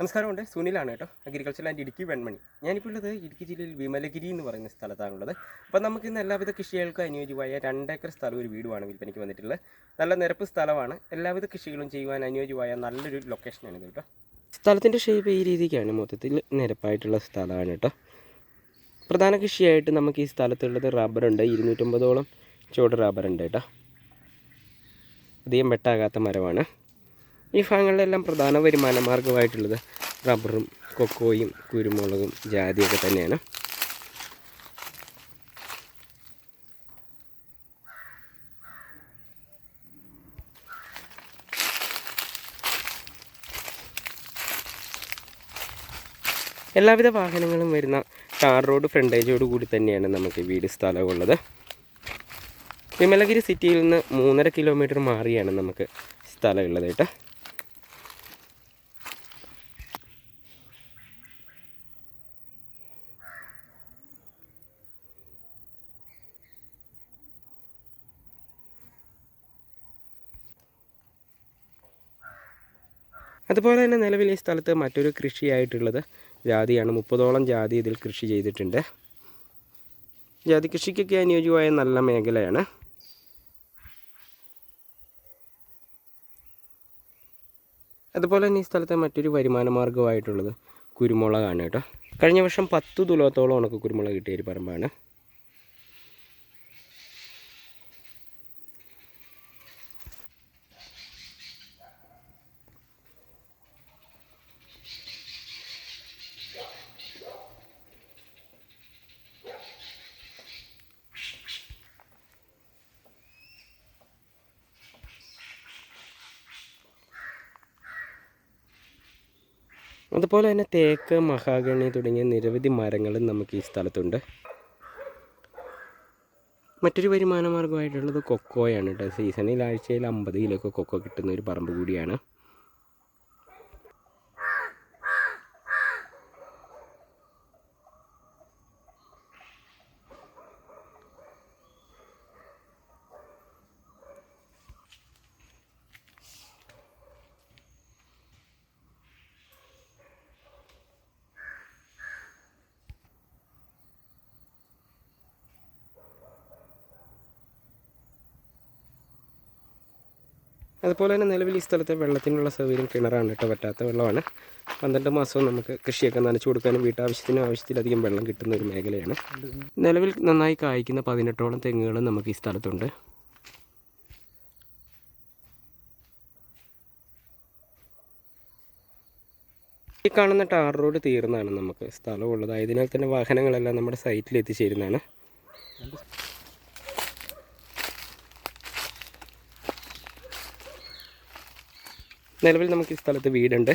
നമസ്കാരമുണ്ട്. സുനിലാണ് കേട്ടോ. Agriculture and Idukki Venmani. ഞാനിപ്പോൾ ഉള്ളത് ഇടുക്കി ജില്ലയിൽ വിമലഗിരി എന്ന് പറയുന്ന സ്ഥലത്താണുള്ളത്. അപ്പോൾ നമുക്ക് ഇന്ന് എല്ലാവിധ കൃഷികൾക്കും അനുയോജ്യമായ രണ്ടേക്കർ സ്ഥലം ഒരു വീടുമാണ് വിൽപ്പനയ്ക്ക് വന്നിട്ടുള്ളത്. നല്ല നിരപ്പ് സ്ഥലമാണ്. എല്ലാവിധ കൃഷികളും ചെയ്യുവാൻ അനുയോജ്യമായ നല്ലൊരു ലൊക്കേഷനാണ് കേട്ടോ. സ്ഥലത്തിന്റെ ഷേപ്പ് ഈ രീതിക്കാണ്. മൊത്തത്തിൽ നിരപ്പായിട്ടുള്ള സ്ഥലമാണ് കേട്ടോ. പ്രധാന കൃഷിയായിട്ട് നമുക്ക് ഈ സ്ഥലത്തുള്ളത് റബ്ബറുണ്ട് ഇരുന്നൂറ്റമ്പതോളം ചുവട് റബ്ബറുണ്ട് കേട്ടോ. അധികം വെട്ടാകാത്ത മരമാണ്. ഈ ഭാഗങ്ങളിലെല്ലാം പ്രധാന വരുമാന മാർഗമായിട്ടുള്ളത് റബ്ബറും കൊക്കോയും കുരുമുളകും ജാതിയൊക്കെ തന്നെയാണ്. എല്ലാവിധ വാഹനങ്ങളും വരുന്ന ടാർ റോഡ് ഫ്രണ്ടേജോട് കൂടി തന്നെയാണ് നമുക്ക് വീട് സ്ഥലമുള്ളത്. വിമലഗിരി സിറ്റിയിൽ നിന്ന് മൂന്നര കിലോമീറ്റർ മാറിയാണ് നമുക്ക് സ്ഥലമുള്ളത് കേട്ടോ. അതുപോലെ തന്നെ നിലവിൽ ഈ സ്ഥലത്ത് മറ്റൊരു കൃഷിയായിട്ടുള്ളത് ജാതിയാണ്. മുപ്പതോളം ജാതി ഇതിൽ കൃഷി ചെയ്തിട്ടുണ്ട്. ജാതി കൃഷിക്കൊക്കെ അനുയോജ്യമായ നല്ല മേഖലയാണ്. അതുപോലെ തന്നെ ഈ സ്ഥലത്തെ മറ്റൊരു വരുമാന മാർഗമായിട്ടുള്ളത് കുരുമുളകാണ് കേട്ടോ. കഴിഞ്ഞ വർഷം പത്ത് തുലോത്തോളം ഉണക്ക് കുരുമുളക് കിട്ടിയ ഒരു പറമ്പാണ്. അതുപോലെ തന്നെ തേക്ക് മഹാഗണി തുടങ്ങിയ നിരവധി മരങ്ങളും നമുക്ക് ഈ സ്ഥലത്തുണ്ട്. മറ്റൊരു വരുമാന മാർഗമായിട്ടുള്ളത് കൊക്കോയാണ് കേട്ടോ. സീസണിൽ ആഴ്ചയിൽ അമ്പത് കിലോക്ക് കൊക്കോ കിട്ടുന്ന ഒരു പറമ്പ് കൂടിയാണ്. അതുപോലെ തന്നെ നിലവിൽ ഈ സ്ഥലത്തെ വെള്ളത്തിനുള്ള സൗകര്യം കിണറാണ് കേട്ടോ. പറ്റാത്ത വെള്ളമാണ്. പന്ത്രണ്ട് മാസവും നമുക്ക് കൃഷിയൊക്കെ നനച്ചു കൊടുക്കാനും വീട്ടാവശ്യത്തിനും ആവശ്യത്തിലധികം വെള്ളം കിട്ടുന്ന ഒരു മേഖലയാണ്. നിലവിൽ നന്നായി കായ്ക്കുന്ന പതിനെട്ടോളം തെങ്ങുകൾ നമുക്ക് ഈ സ്ഥലത്തുണ്ട്. ഈ കാണുന്ന ടാർ റോഡ് തീർന്നാണ് നമുക്ക് സ്ഥലമുള്ളത്. ആയതിനാൽ തന്നെ വാഹനങ്ങളെല്ലാം നമ്മുടെ സൈറ്റിൽ എത്തിച്ചേരുന്നതാണ് നിലവിൽ നമുക്ക് ഈ സ്ഥലത്ത് വീടുണ്ട്.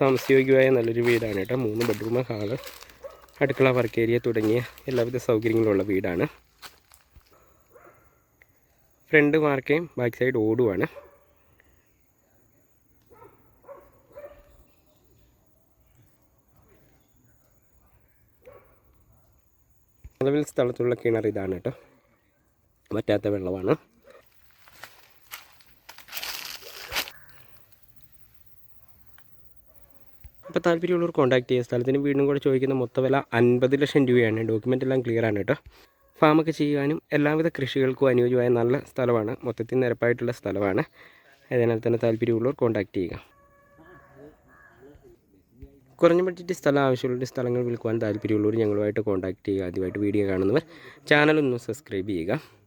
താമസയോഗ്യമായ നല്ലൊരു വീടാണ് കേട്ടോ. മൂന്ന് ബെഡ്റൂം ഹാൾ അടുക്കള വർക്ക് ഏരിയ തുടങ്ങിയ എല്ലാവിധ സൗകര്യങ്ങളുള്ള വീടാണ്. ഫ്രണ്ട് മാർക്കയും ബാക്ക് സൈഡ് ഓടുവാണ് നിലവിൽ സ്ഥലത്തുള്ള കിണർ ഇതാണ് കേട്ടോ. പറ്റാത്ത വെള്ളമാണ്. അപ്പോൾ താല്പര്യമുള്ളവർ കോൺടാക്ട് ചെയ്യുക. സ്ഥലത്തിന് വീടും കൂടെ ചോദിക്കുന്ന മൊത്ത വില അൻപത് ലക്ഷം രൂപയാണ്. ഡോക്യുമെന്റ് എല്ലാം ക്ലിയർ ആണ് കേട്ടോ. ഫാമൊക്കെ ചെയ്യുവാനും എല്ലാവിധ കൃഷികൾക്കും അനുയോജ്യമായ നല്ല സ്ഥലമാണ്. മൊത്തത്തിൽ നിരപ്പായിട്ടുള്ള സ്ഥലമാണ്. അതിനാൽ തന്നെ താല്പര്യമുള്ളവർ കോൺടാക്ട് ചെയ്യുക. കുറഞ്ഞ ബഡ്ജറ്റ് സ്ഥലം ആവശ്യമുള്ള സ്ഥലങ്ങൾ വിൽക്കുവാൻ താല്പര്യമുള്ളവർ ഞങ്ങളുമായിട്ട് കോൺടാക്ട് ചെയ്യുക. ആദ്യമായിട്ട് വീഡിയോ കാണുന്നവർ ചാനൽ ഒന്ന് സബ്സ്ക്രൈബ് ചെയ്യുക.